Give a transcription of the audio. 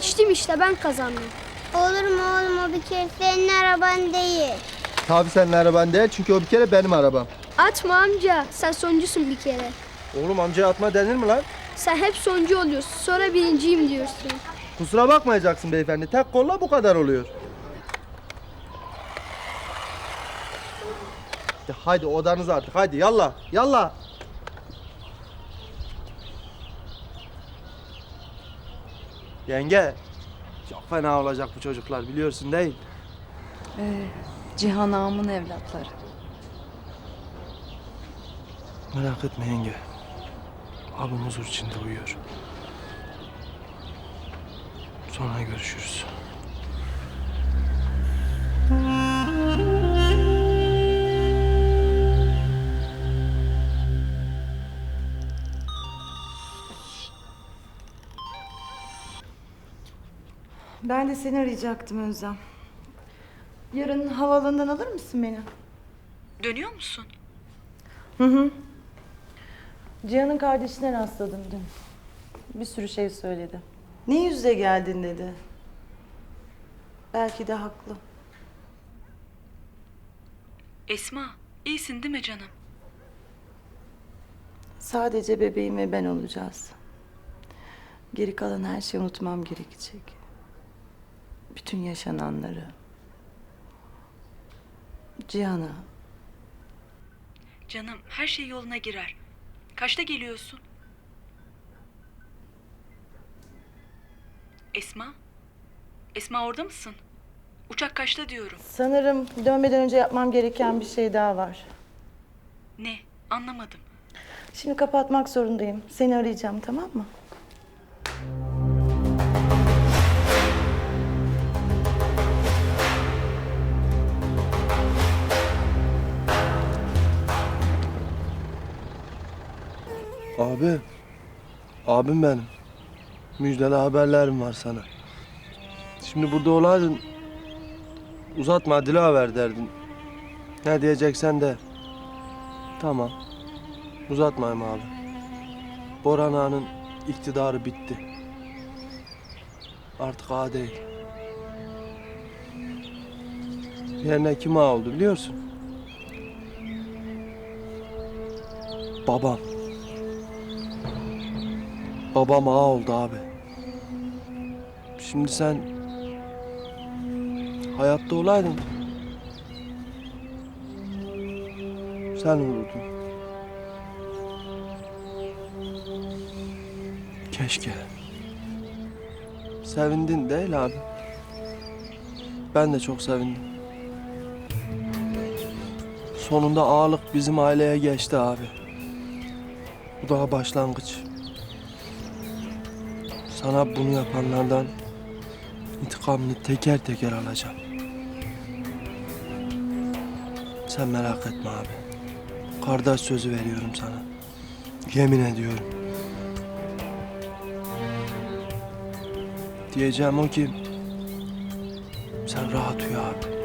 Geçtim işte ben kazandım. Olur mu oğlum o bir kere senin araban değil. Tabii senin araban değil çünkü o bir kere benim arabam. Atma amca sen sonuncusun bir kere. Oğlum amcaya atma denir mi lan? Sen hep sonuncu oluyorsun sonra birinciyim diyorsun. Kusura bakmayacaksın beyefendi. Tek kolla bu kadar oluyor. Ya haydi odanıza artık. Haydi yallah. Yallah. Yenge. Çok fena olacak bu çocuklar biliyorsun değil. Ee, Cihan Ağam'ın evlatları. Merak etme yenge. Abim huzur içinde uyuyor. Sonra görüşürüz. Ben de seni arayacaktım Özlem. Yarın havaalanından alır mısın beni? Dönüyor musun? Hı hı. Cihan'ın kardeşine rastladım dün. Bir sürü şey söyledi. Ne yüzle geldin dedi. Belki de haklı. Esma, iyisin değil mi canım? Sadece bebeğim ve ben olacağız. Geri kalan her şeyi unutmam gerekecek. Bütün yaşananları. Cihan'a. Canım, her şey yoluna girer. Kaçta geliyorsun? Esma? Esma orada mısın? Uçak kaçta diyorum. Sanırım dönmeden önce yapmam gereken bir şey daha var. Ne? Anlamadım. Şimdi kapatmak zorundayım. Seni arayacağım tamam mı? Abi. Abim benim. Müjdeli haberlerim var sana. Şimdi burada olaydın. Uzatma Dilaver derdin. Ne diyeceksen de. Tamam. Uzatmayayım abi. Boran Ağa'nın iktidarı bitti. Artık ağa değil. Yerine kim ağa oldu biliyorsun? Babam. Babam ağa oldu abi. Şimdi sen hayatta olaydın. Sen olurdun. Keşke. Sevindin değil abi. Ben de çok sevindim. Sonunda ağalık bizim aileye geçti abi. Bu daha başlangıç. Sana bunu yapanlardan intikamını teker teker alacağım. Sen merak etme abi. Kardeş sözü veriyorum sana. Yemin ediyorum. Diyeceğim o ki sen rahat uyu abi.